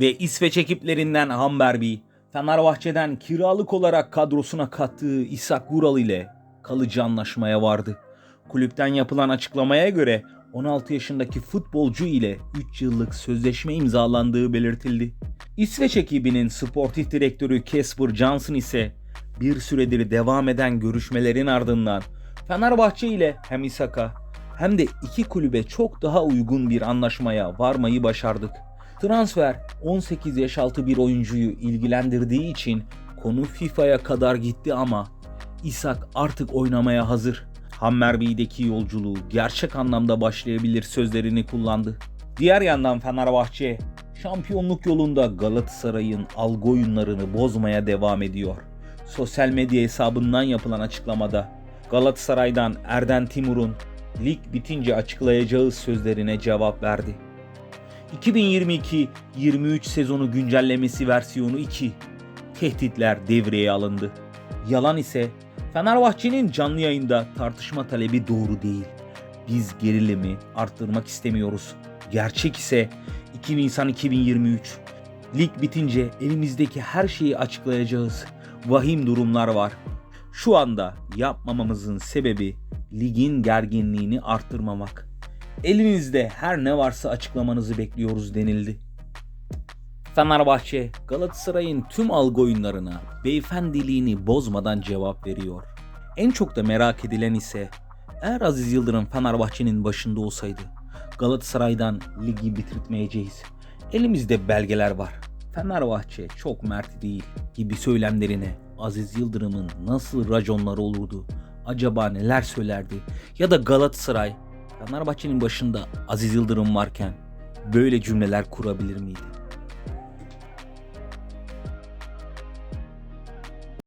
Ve İsveç ekiplerinden Hamberby, Fenerbahçe'den kiralık olarak kadrosuna kattığı İshak Vural ile kalıcı anlaşmaya vardı. Kulüpten yapılan açıklamaya göre 16 yaşındaki futbolcu ile 3 yıllık sözleşme imzalandığı belirtildi. İsveç ekibinin sportif direktörü Casper Johnson ise bir süredir devam eden görüşmelerin ardından Fenerbahçe ile hem İshak'a hem de iki kulübe çok daha uygun bir anlaşmaya varmayı başardık. Transfer 18 yaş altı bir oyuncuyu ilgilendirdiği için konu FIFA'ya kadar gitti ama İshak artık oynamaya hazır. Hammerby'deki yolculuğu gerçek anlamda başlayabilir sözlerini kullandı. Diğer yandan Fenerbahçe şampiyonluk yolunda Galatasaray'ın algı oyunlarını bozmaya devam ediyor. Sosyal medya hesabından yapılan açıklamada Galatasaray'dan Erden Timur'un lig bitince açıklayacağı sözlerine cevap verdi. 2022-23 sezonu güncellemesi versiyonu 2. Tehditler devreye alındı. Yalan ise Fenerbahçe'nin canlı yayında tartışma talebi doğru değil. Biz gerilimi arttırmak istemiyoruz. Gerçek ise 2 Nisan 2023. Lig bitince elimizdeki her şeyi açıklayacağız. Vahim durumlar var. Şu anda yapmamamızın sebebi ligin gerginliğini arttırmamak. Elinizde her ne varsa açıklamanızı bekliyoruz denildi. Fenerbahçe Galatasaray'ın tüm algı oyunlarına beyefendiliğini bozmadan cevap veriyor. En çok da merak edilen ise eğer Aziz Yıldırım Fenerbahçe'nin başında olsaydı Galatasaray'dan ligi bitirtmeyeceğiz. Elimizde belgeler var. Fenerbahçe çok mert değil gibi söylemlerine Aziz Yıldırım'ın nasıl raconları olurdu? Acaba neler söylerdi? Ya da Galatasaray Fenerbahçe'nin başında Aziz Yıldırım varken böyle cümleler kurabilir miydi?